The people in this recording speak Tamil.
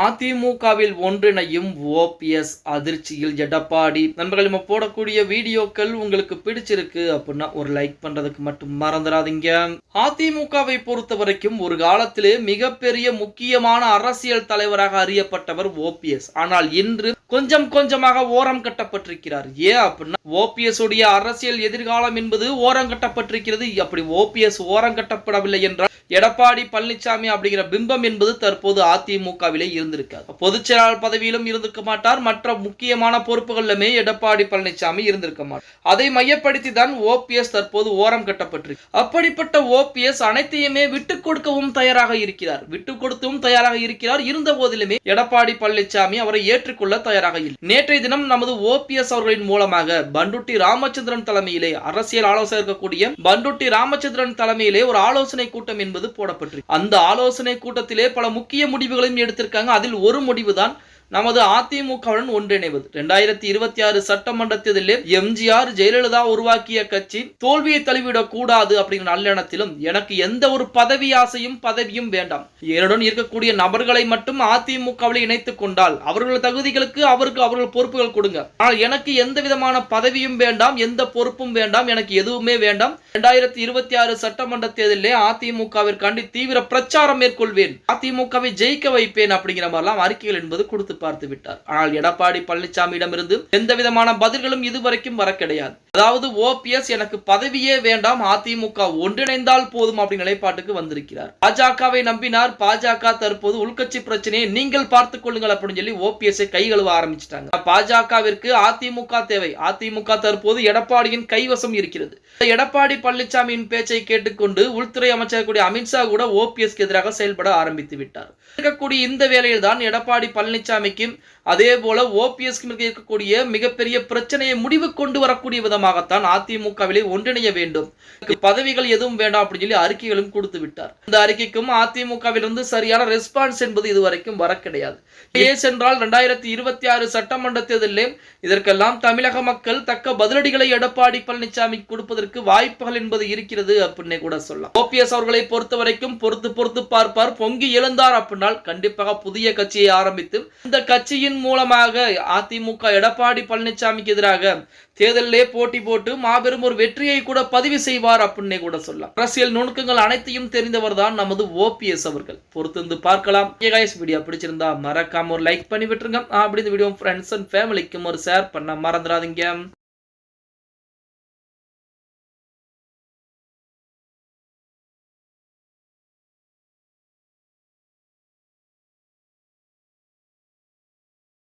அதிமுகவில் ஒன்றிணையும் ஓபிஎஸ் அதிர்ச்சியில் எடப்பாடி. நண்பர்கள் நம்ம போடக்கூடிய வீடியோக்கள் உங்களுக்கு பிடிச்சிருக்கு அப்படின்னா ஒரு லைக் பண்றதுக்கு மட்டும் மறந்துடாதீங்க. அதிமுகவை பொறுத்த வரைக்கும் ஒரு காலத்திலே மிகப்பெரிய முக்கியமான அரசியல் தலைவராக அறியப்பட்டவர் ஓபிஎஸ் ஆனால் இன்று கொஞ்சம் கொஞ்சமாக ஓரம் கட்டப்பட்டிருக்கிறார். ஏன் அப்படின்னா ஓபிஎஸ் உடைய அரசியல் எதிர்காலம் என்பது ஓரம் கட்டப்பட்டிருக்கிறது. அப்படி ஓபிஎஸ் ஓரம் கட்டப்படவில்லை என்றால் எடப்பாடி பழனிசாமி அப்படிங்கிற பிம்பம் என்பது தற்போது அதிமுகவிலே இருந்திருக்காது. பொதுச் செயலாளர் பதவியிலும் இருந்திருக்க மாட்டார். மற்ற முக்கியமான பொறுப்புகளிலுமே எடப்பாடி பழனிசாமி இருந்திருக்க மாட்டார். அதை மையப்படுத்தி தான் ஓபிஎஸ் தற்போது ஓரம் கட்டப்பட்டிருக்கு. அப்படிப்பட்ட ஓபிஎஸ் அனைத்தையுமே விட்டுக் கொடுக்கவும் தயாராக இருக்கிறார். விட்டுக் கொடுத்தவும் தயாராக இருக்கிறார். இருந்த போதிலுமே எடப்பாடி பழனிசாமி அவரை ஏற்றுக்கொள்ள தயாராக இல்லை. நேற்றைய தினம் நமது ஓபிஎஸ் அவர்களின் மூலமாக பண்டுட்டி ராமச்சந்திரன் தலைமையிலே அரசியல் ஆலோசனை இருக்கக்கூடிய பண்டுட்டி ராமச்சந்திரன் தலைமையிலே ஒரு ஆலோசனை கூட்டம் என்பது போடப்பட்டிருக்கு. அந்த ஆலோசனை கூட்டத்திலே பல முக்கிய முடிவுகளையும் எடுத்திருக்காங்க. அதில் ஒரு முடிவு தான் நமது அதிமுகவுடன் ஒன்றிணைவது. இரண்டாயிரத்தி இருபத்தி ஆறு சட்டமன்ற தேர்தலில் எம்ஜிஆர் ஜெயலலிதா உருவாக்கிய கட்சி தோல்வியை தழுவிடக் கூடாது அப்படிங்கிற நல்லெண்ணத்திலும் எனக்கு எந்த ஒரு பதவி ஆசையும் பதவியும் வேண்டாம். என்னுடன் இருக்கக்கூடிய நபர்களை மட்டும் அதிமுகவில் இணைத்துக் கொண்டால் அவர்கள் தகுதிகளுக்கு அவருக்கு அவர்கள் பொறுப்புகள் கொடுங்க. ஆனால் எனக்கு எந்த விதமான பதவியும் வேண்டாம் எந்த பொறுப்பும் வேண்டாம் எனக்கு எதுவுமே வேண்டாம். இரண்டாயிரத்தி இருபத்தி ஆறு சட்டமன்ற தேர்தலிலே அதிமுகவிற்காண்டி தீவிர பிரச்சாரம் மேற்கொள்வேன். அதிமுகவை ஜெயிக்க வைப்பேன் அப்படிங்கிற மாதிரிலாம் அறிக்கைகள் என்பது கொடுத்து பார்த்து விட்டார். ஆனால் எடப்பாடி பழனிசாமியிடமிருந்து எந்த விதமான பதில்களும் இதுவரைக்கும் வர கிடையாது அதாவது ஓபிஎஸ் எனக்கு பதவியே வேண்டாம் அதிமுக ஒன்றிணைந்தால் போதும் அப்படிங்கிற நிலைப்பாட்டுக்கு வந்திருக்கிறார். பாஜகவை நம்பினார் பாஜக தற்போது உள்கட்சி பிரச்சனையை நீங்கள் பார்த்துக் கொள்ளுங்கள் அப்படின்னு சொல்லி ஓபிஎஸ் கை கழுவ ஆரம்பிச்சிட்டாங்க. பாஜகவிற்கு அதிமுக தேவை. அதிமுக தற்போது எடப்பாடியின் கைவசம் இருக்கிறது. எடப்பாடி பழனிசாமியின் பேச்சை கேட்டுக்கொண்டு உள்துறை அமைச்சர் கூடிய அமித்ஷா கூட ஓபிஎஸ்க்கு எதிராக செயல்பட ஆரம்பித்து விட்டார். இருக்கக்கூடிய இந்த வேளையில் தான் எடப்பாடி பழனிசாமி பழனிசாமிக்கும் அதே போல ஓபிஎஸ்க்கும் இருக்கக்கூடிய மிகப்பெரிய பிரச்சனையை முடிவு கொண்டு வரக்கூடிய விதமாகத்தான் அதிமுகவிலே ஒன்றிணைய வேண்டும். பதவிகள் எதுவும் வேண்டாம் அப்படின்னு சொல்லி அறிக்கைகளும் கொடுத்து விட்டார். இந்த அறிக்கைக்கும் அதிமுகவிலிருந்து சரியான ரெஸ்பான்ஸ் என்பது இதுவரைக்கும் வர கிடையாது. ஏ சென்றால் இரண்டாயிரத்தி இருபத்தி ஆறு சட்டமன்ற தேர்தலிலே இதற்கெல்லாம் தமிழக மக்கள் தக்க பதிலடிகளை எடப்பாடி பழனிசாமி கொடுப்பதற்கு வாய்ப்புகள் என்பது இருக்கிறது அப்படின்னு கூட சொல்லலாம். ஓபிஎஸ் அவர்களை பொறுத்த வரைக்கும் பொறுத்து பொறுத்து பார்ப்பார். பொங்கி எழுந்தார் அப்படின்னால் கண்டிப்பாக புதிய கட்சியை ஆரம்பித்து இந்த கட்சியின் மூலமாக அதிமுக எடப்பாடி பழனிசாமிக்கு எதிராக தேர்தலிலே போட்டி போட்டு மாபெரும் ஒரு வெற்றியை கூட பதிவு செய்வார் அப்படின்னே கூட சொல்லலாம். அரசியல் நுணுக்கங்கள் அனைத்தையும் தெரிந்தவர் தான் நமது ஓபிஎஸ் அவர்கள். பொறுத்திருந்து பார்க்கலாம். கைஸ் வீடியோ பிடிச்சிருந்தா மறக்காம ஒரு லைக் பண்ணி விட்டுருங்க. அப்படி இந்த வீடியோ ஃப்ரெண்ட்ஸ் அண்ட் ஃபேமிலிக்கும் ஒரு ஷேர் பண்ண மறந்துடாதீங்க.